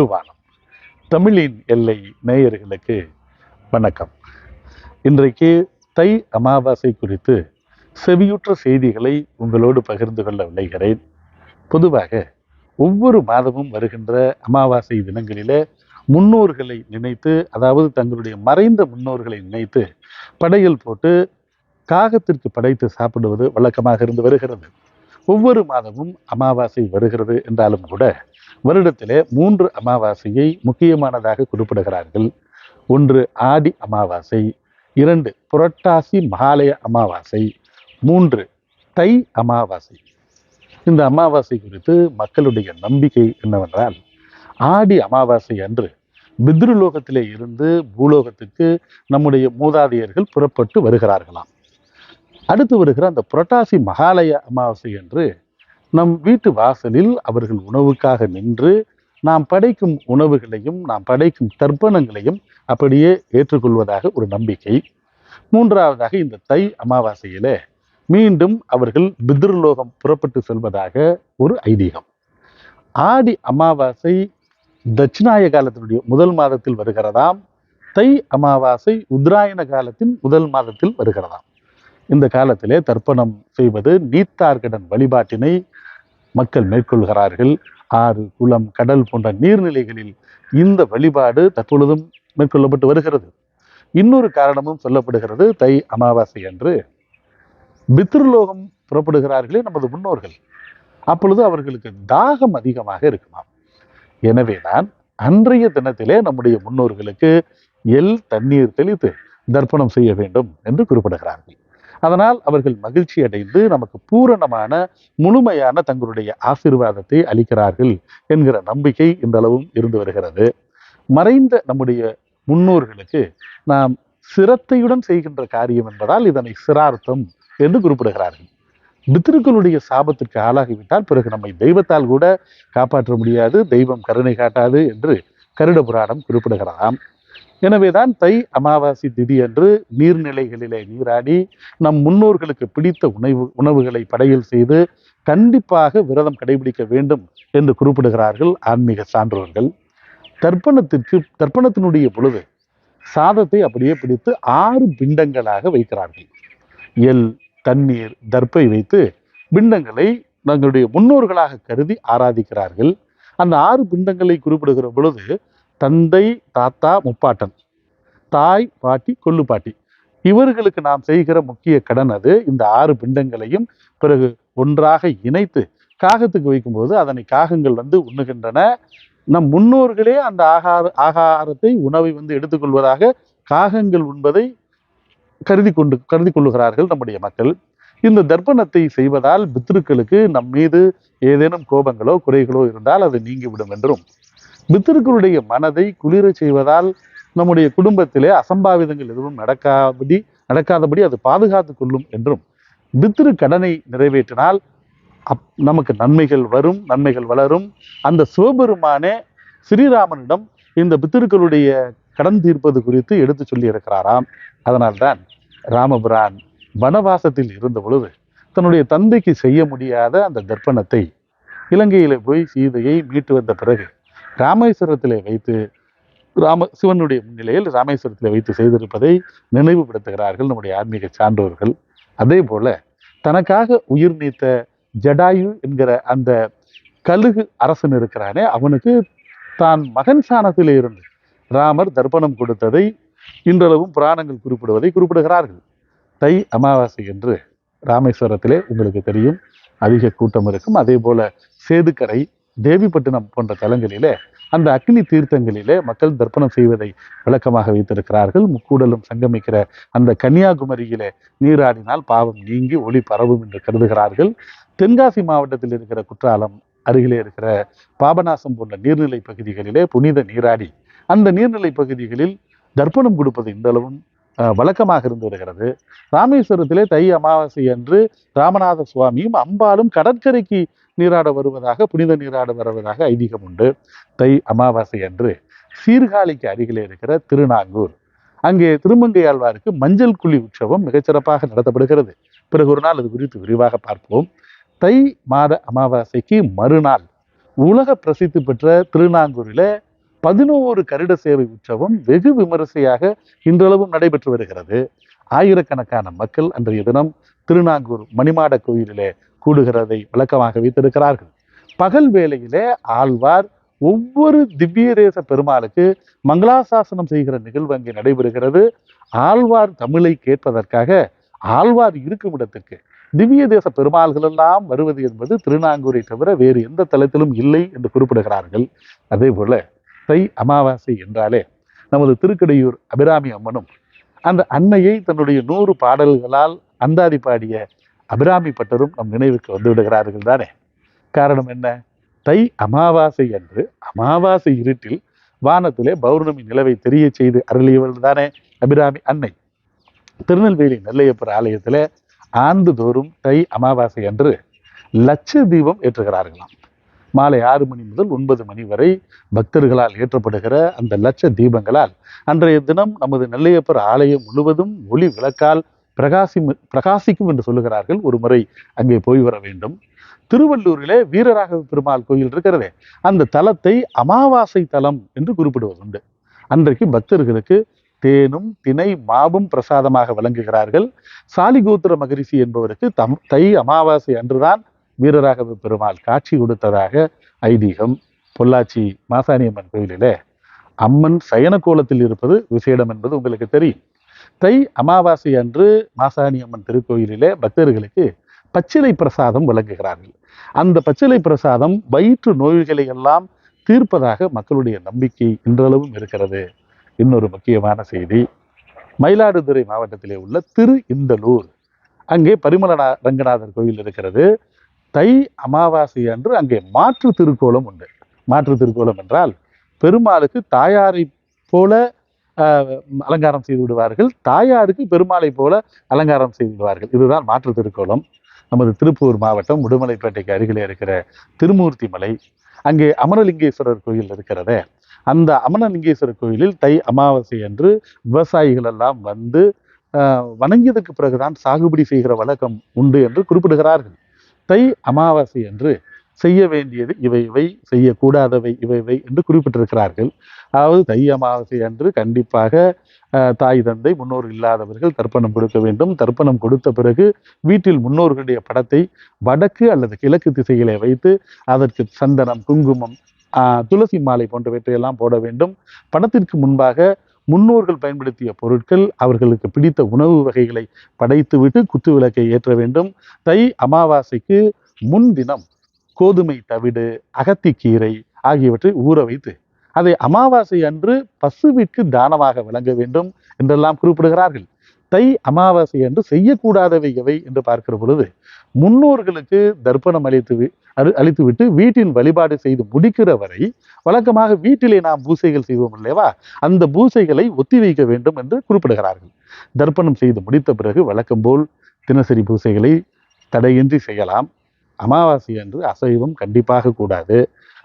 தொடுவானம் தமிழின் எல்லை நேயர்களுக்கு வணக்கம். இன்றைக்கு தை அமாவாசை குறித்து செவியுற்ற செய்திகளை உங்களோடு பகிர்ந்து கொள்ள விளைகிறேன் பொதுவாக ஒவ்வொரு மாதமும் வருகின்ற அமாவாசை தினங்களிலே முன்னோர்களை நினைத்து அதாவது தங்களுடைய மறைந்த முன்னோர்களை நினைத்து படையல் போட்டு காகத்திற்கு படைத்து சாப்பிடுவது வழக்கமாக இருந்து வருகிறது. ஒவ்வொரு மாதமும் அமாவாசை வருகிறது என்றாலும் கூட வருடத்திலே மூன்று அமாவாசையை முக்கியமானதாக குறிப்பிடுகிறார்கள். ஒன்று ஆடி அமாவாசை இரண்டு புரட்டாசி மகாலய அமாவாசை மூன்று தை அமாவாசை. இந்த அமாவாசை குறித்து மக்களுடைய நம்பிக்கை என்னவென்றால் ஆடி அமாவாசை அன்று பித்ருலோகத்திலே இருந்து பூலோகத்துக்கு நம்முடைய மூதாதையர்கள் புறப்பட்டு வருகிறார்களாம். அடுத்து வருகிற அந்த புரட்டாசி மகாலய அமாவாசை என்று நம் வீட்டு வாசலில் அவர்கள் உணவுக்காக நின்று நாம் படைக்கும் உணவுகளையும் நாம் படைக்கும் தர்ப்பணங்களையும் அப்படியே ஏற்றுக்கொள்வதாக ஒரு நம்பிக்கை. மூன்றாவதாக இந்த தை அமாவாசையில் மீண்டும் அவர்கள் பித்ருலோகம் புறப்பட்டு செல்வதாக ஒரு ஐதீகம். ஆடி அமாவாசை தட்சிணாய காலத்தினுடைய முதல் மாதத்தில் வருகிறதாம். தை அமாவாசை உத்ராயண காலத்தின் முதல் மாதத்தில் வருகிறதாம். இந்த காலத்திலே தர்ப்பணம் செய்வது நீத்தார்கடன் வழிபாட்டினை மக்கள் மேற்கொள்கிறார்கள். ஆறு குளம் கடல் போன்ற நீர்நிலைகளில் இந்த வழிபாடு தற்பொழுதும் மேற்கொள்ளப்பட்டு வருகிறது. இன்னொரு காரணமும் சொல்லப்படுகிறது. தை அமாவாசை அன்று பித்ருலோகம் புறப்படுகிறார்களே நமது முன்னோர்கள். அப்பொழுது அவர்களுக்கு தாகம் அதிகமாக இருக்குமாம். எனவேதான் அன்றைய தினத்திலே நம்முடைய முன்னோர்களுக்கு எல் தண்ணீர் தெளித்து தர்ப்பணம் செய்ய வேண்டும் என்று குறிப்பிடுகிறார்கள். அதனால் அவர்கள் மகிழ்ச்சி அடைந்து நமக்கு பூரணமான முழுமையான தங்களுடைய ஆசீர்வாதத்தை அளிக்கிறார்கள் என்கிற நம்பிக்கை இன்றளவும் இருந்து வருகிறது. மறைந்த நம்முடைய முன்னோர்களுக்கு நாம் சிரத்தையுடன் செய்கின்ற காரியம் என்பதால் இதனை சிரார்த்தம் என்று குறிப்பிடுகிறார்கள். பித்திருக்களுடைய சாபத்திற்கு ஆளாகிவிட்டால் பிறகு நம்மை தெய்வத்தால் கூட காப்பாற்ற முடியாது தெய்வம் கருணை காட்டாது என்று கருட புராணம் குறிப்பிடுகிறதாம் எனவேதான் தை அமாவாசை திதி அன்று நீர்நிலைகளிலே நீராடி நம் முன்னோர்களுக்கு பிடித்த உணவு உணவுகளை படையல் செய்து கண்டிப்பாக விரதம் கடைபிடிக்க வேண்டும் என்று குறிப்பிடுகிறார்கள் ஆன்மீக சான்றோர்கள். தர்ப்பணத்திற்கு தர்ப்பணத்தினுடைய பொழுது சாதத்தை அப்படியே பிடித்து ஆறு பிண்டங்களாக வைக்கிறார்கள். எல் தண்ணீர் தர்ப்பை வைத்து பிண்டங்களை தங்களுடைய முன்னோர்களாக கருதி ஆராதிக்கிறார்கள். அந்த ஆறு பிண்டங்களை குறிப்பிடுகிற பொழுது தந்தை தாத்தா முப்பாட்டன். தாய் பாட்டி கொள்ளு பாட்டி. இவர்களுக்கு நாம் செய்கிற முக்கிய கடன் அது. இந்த ஆறு பிண்டங்களையும் பிறகு ஒன்றாக இணைத்து காகத்துக்கு வைக்கும்போது அதனை காகங்கள் வந்து உண்ணுகின்றன. நம் முன்னோர்களே அந்த ஆகார ஆகாரத்தை உணவை வந்து எடுத்துக்கொள்வதாக காகங்கள் உண்பதை கருதி கொண்டு கருதி கொள்ளுகிறார்கள் நம்முடைய மக்கள். இந்த தர்ப்பணத்தை செய்வதால் பித்ருக்களுக்கு நம் மீது ஏதேனும் கோபங்களோ குறைகளோ இருந்தால் அது நீங்கிவிடும் என்றும் பித்திருக்களுடைய மனதை குளிர செய்வதால் நம்முடைய குடும்பத்திலே அசம்பாவிதங்கள் எதுவும் நடக்காபடி நடக்காதபடி அது பாதுகாத்து கொள்ளும் என்றும் பித்திரு கடனை நிறைவேற்றினால் அப் நமக்கு நன்மைகள் வரும் நன்மைகள் வளரும். அந்த சிவபெருமானே ஸ்ரீராமனிடம் இந்த பித்திருக்களுடைய கடன் தீர்ப்பது குறித்து எடுத்து சொல்லி இருக்கிறாராம் அதனால்தான் ராமபிரான் வனவாசத்தில் இருந்த பொழுது தன்னுடைய தந்தைக்கு செய்ய முடியாத அந்த தர்ப்பணத்தை இலங்கையில போய் சீதையை மீட்டு வந்த பிறகு ராமேஸ்வரத்திலே வைத்து ராம சிவனுடைய முன்னிலையில் ராமேஸ்வரத்தில் வைத்து செய்திருப்பதை நினைவுபடுத்துகிறார்கள் நம்முடைய ஆன்மீக சான்றோர்கள். அதே போல தனக்காக உயிர் நீத்த ஜடாயு என்கிற அந்த கழுகு அரசன் இருக்கிறானே அவனுக்கு தான் மகன் சாணத்திலே இருந்து ராமர் தர்ப்பணம் கொடுத்ததை இன்றளவும் புராணங்கள் குறிப்பிடுவதை குறிப்பிடுகிறார்கள். தை அமாவாசை என்று ராமேஸ்வரத்திலே உங்களுக்கு தெரியும் அதிக கூட்டம் இருக்கும். அதே போல சேதுக்கரை தேவிப்பட்டினம் போன்ற தலங்களிலே அந்த அக்னி தீர்த்தங்களிலே மக்கள் தர்ப்பணம் செய்வதை விளக்கமாக வைத்திருக்கிறார்கள். முக்கூடலும் சங்கமிக்கிற அந்த கன்னியாகுமரியிலே நீராடினால் பாவம் நீங்கி ஒளி பரவும் என்று கருதுகிறார்கள். தென்காசி மாவட்டத்தில் இருக்கிற குற்றாலம் அருகிலே இருக்கிற பாபநாசம் போன்ற நீர்நிலை பகுதிகளிலே புனித நீராடி அந்த நீர்நிலை பகுதிகளில் தர்ப்பணம் கொடுப்பது இந்தளவும் வழக்கமாக இருந்து வருகிறது. ராமேஸ்வரத்திலே தை அமாவாசை அன்று ராமநாத சுவாமியும் அம்பாலும் கடற்கரைக்கு நீராட வருவதாக புனித நீராட வருவதாக ஐதீகம் உண்டு. தை அமாவாசை அன்று சீர்காழிக்கு அருகிலே இருக்கிற திருநாங்கூர். அங்கே திருமங்கையாழ்வாருக்கு மஞ்சள் குழி உற்சவம் மிகச்சிறப்பாக நடத்தப்படுகிறது. பிறகு ஒரு நாள் அது குறித்து விரிவாக பார்ப்போம். தை மாத அமாவாசைக்கு மறுநாள் உலக பிரசித்தி பெற்ற திருநாங்கூரில் பதினோரு கருட சேவை உற்சவம் வெகு விமரிசையாக இன்றளவும் நடைபெற்று வருகிறது. ஆயிரக்கணக்கான மக்கள் அன்றைய தினம் திருநாங்கூர் மணிமாட கோயிலிலே கூடுகிறதை விளக்கமாக வைத்திருக்கிறார்கள். பகல் வேளையிலே ஆழ்வார் ஒவ்வொரு திவ்ய தேச பெருமாளுக்கு மங்களாசாசனம் செய்கிற நிகழ்வு அங்கே நடைபெறுகிறது. ஆழ்வார் தமிழை கேட்பதற்காக ஆழ்வார் இருக்கும் இடத்துக்கு திவ்ய தேச பெருமாள்கள் எல்லாம் வருவது என்பது திருநாங்கூரை தவிர வேறு எந்த தலத்திலும் இல்லை என்று குறிப்பிடுகிறார்கள். அதே போல தை அமாவாசை என்றாலே நமது திருக்கடையூர் அபிராமி அம்மனும் அந்த அன்னையை தன்னுடைய நூறு பாடல்களால் அந்தாதி பாடிய அபிராமி பட்டரும் நம் நினைவுக்கு வந்து விடுகிறார்கள் தானே? காரணம் என்ன? தை அமாவாசை அன்று அமாவாசை இருட்டில் வானத்திலே பௌர்ணமி நிலவை தெரிய செய்து அருளியவள் தானே அபிராமி அன்னை. திருநெல்வேலி நெல்லையப்பர் ஆலயத்தில் ஆண்டுதோறும் தை அமாவாசை அன்று லட்ச தீபம் ஏற்றுகிறார்களாம். மாலை ஆறு மணி முதல் ஒன்பது மணி வரை பக்தர்களால் ஏற்றப்படுகிற அந்த லட்ச தீபங்களால் அன்றைய தினம் நமது நெல்லையப்பர் ஆலயம் முழுவதும் ஒளி விளக்கால் பிரகாசி பிரகாசிக்கும் என்று சொல்லுகிறார்கள். ஒரு முறை அங்கே போய் வர வேண்டும். திருவள்ளூரிலே வீரராகவ பெருமாள் கோயில் இருக்கிறதே அந்த தலத்தை அமாவாசை தலம் என்று குறிப்பிடுவதுண்டு. அன்றைக்கு பக்தர்களுக்கு தேனும் தினை மாவும் பிரசாதமாக வழங்குகிறார்கள். சாலிகோத்திர மகரிஷி என்பவருக்கு தம் தை அமாவாசை அன்றுதான் வீரராகவ பெருமாள் காட்சி கொடுத்ததாக ஐதீகம். பொள்ளாச்சி மாசாணியம்மன் கோயிலிலே அம்மன் சயன கோலத்தில் இருப்பது விசேடம் என்பது உங்களுக்கு தெரியும். தை அமாவாசை அன்று மாசாணியம்மன் திருக்கோயிலிலே பக்தர்களுக்கு பச்சிலை பிரசாதம் வழங்குகிறார்கள். அந்த பச்சிலை பிரசாதம் வயிற்று நோய்களை எல்லாம் தீர்ப்பதாக மக்களுடைய நம்பிக்கை இன்றளவும் இருக்கிறது. இன்னொரு முக்கியமான செய்தி. மயிலாடுதுறை மாவட்டத்திலே உள்ள திரு இந்தலூர் அங்கே பரிமள ரங்கநாதர் கோயில் இருக்கிறது. தை அமாவாசை அன்று அங்கே மாற்று திருக்கோலம் உண்டு. மாற்று திருக்கோலம் என்றால் பெருமாளுக்கு தாயாரை போல அலங்காரம் செய்து விடுவார்கள். தாயாருக்கு பெருமாளை போல அலங்காரம் செய்து விடுவார்கள். இதுதான் மாற்று திருக்கோலம். நமது திருப்பூர் மாவட்டம் உடுமலைப்பேட்டைக்கு அருகிலே இருக்கிற திருமூர்த்தி மலை. அங்கே அமரலிங்கேஸ்வரர் கோயில் இருக்கிறதே. அந்த அமரலிங்கேஸ்வரர் கோயிலில் தை அமாவாசை அன்று விவசாயிகள் எல்லாம் வந்து வணங்கியதற்கு பிறகுதான் சாகுபடி செய்கிற வழக்கம் உண்டு என்று குறிப்பிடுகிறார்கள். தை அமாவாசை என்று செய்ய வேண்டியது இவை இவை செய்யக்கூடாதவை இவை இவை என்று குறிப்பிட்டிருக்கிறார்கள். அதாவது தை அமாவாசை அன்று கண்டிப்பாக தாய் தந்தை முன்னோர் இல்லாதவர்கள் தர்ப்பணம் கொடுக்க வேண்டும். தர்ப்பணம் கொடுத்த பிறகு வீட்டில் முன்னோர்களுடைய படத்தை வடக்கு அல்லது கிழக்கு திசைகளை வைத்து அதற்கு சந்தனம் குங்குமம் துளசி மாலை போன்றவற்றையெல்லாம் போட வேண்டும். படத்திற்கு முன்பாக முன்னோர்கள் பயன்படுத்திய பொருட்கள் அவர்களுக்கு பிடித்த உணவு வகைகளை படைத்துவிட்டு குத்து விளக்கை ஏற்ற வேண்டும். தை அமாவாசைக்கு முன்தினம் கோதுமை தவிடு அகத்திக்கீரை ஆகியவற்றை ஊற வைத்து அதை அமாவாசை அன்று பசுவிற்கு தானமாக வழங்க வேண்டும் என்றெல்லாம் குறிப்பிடுகிறார்கள். தை அமாவாசை என்று செய்யக்கூடாதவை எவை என்று பார்க்கிற பொழுது முன்னோர்களுக்கு தர்ப்பணம் அளித்து அளித்துவிட்டு வீட்டின் வழிபாடு செய்து முடிக்கிற வரை வழக்கமாக வீட்டிலே நாம் பூசைகள் செய்வோம் இல்லையவா அந்த பூசைகளை ஒத்தி வைக்க வேண்டும் என்று குறிப்பிடுகிறார்கள். தர்ப்பணம் செய்து முடித்த பிறகு வழக்கம் போல் தினசரி பூசைகளை தடையின்றி செய்யலாம். அமாவாசை அன்று அசைவம் கண்டிப்பாக கூடாது.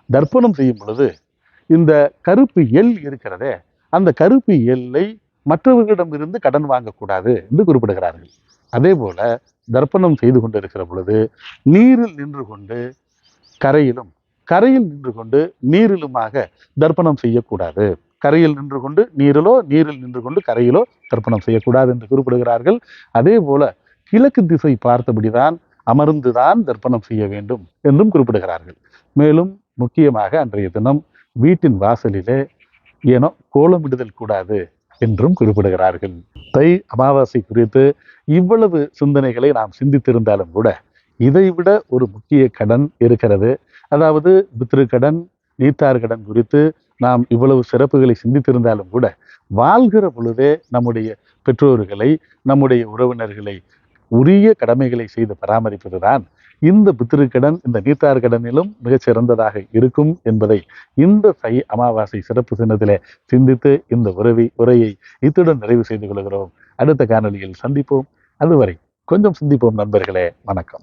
தர்ப்பணம் செய்யும் பொழுது இந்த கருப்பு எல் இருக்கிறதே அந்த கருப்பு எல்லை மற்றவர்களிடமிருந்து கடன் வாங்கக்கூடாது என்று குறிப்பிடுகிறார்கள். அதே போல தர்ப்பணம் செய்து கொண்டிருக்கிற பொழுது நீரில் நின்று கொண்டு கரையிலும் கரையில் நின்று கொண்டு நீரிலுமாக தர்ப்பணம் செய்யக்கூடாது. கரையில் நின்று கொண்டு நீரிலோ நீரில் நின்று கொண்டு கரையிலோ தர்ப்பணம் செய்யக்கூடாது என்று குறிப்பிடுகிறார்கள். அதே போல கிழக்கு திசை பார்த்தபடிதான் அமர்ந்துதான் தர்ப்பணம் செய்ய வேண்டும் என்றும் குறிப்பிடுகிறார்கள். மேலும் முக்கியமாக அன்றைய தினம் வீட்டின் வாசலிலே ஏனோ கோலமிடுதல் கூடாது. என்றும் குறிப்பிடுகிறார்கள். தை அமாவாசை குறித்து இவ்வளவு சிந்தனைகளை நாம் சிந்தித்திருந்தாலும் கூட இதைவிட ஒரு முக்கிய கடன் இருக்கிறது. அதாவது பித்ருக்கடன் நீத்தார் கடன் குறித்து நாம் இவ்வளவு சிறப்புகளை சிந்தித்திருந்தாலும் கூட வாழ்கிற பொழுதே நம்முடைய பெற்றோர்களை நம்முடைய உறவினர்களை உரிய கடமைகளை செய்து பராமரிப்பதுதான் இந்த பித்திருக்கடன் இந்த நீத்தார் கடனிலும் மிகச் சிறந்ததாக இருக்கும் என்பதை இந்த சை அமாவாசை சிறப்பு சின்னத்திலே சிந்தித்து இந்த உறவி உரையை இத்துடன் நிறைவு செய்து கொள்கிறோம். அடுத்த காணொலியில் சந்திப்போம். அதுவரை கொஞ்சம் சிந்திப்போம் நண்பர்களே. வணக்கம்.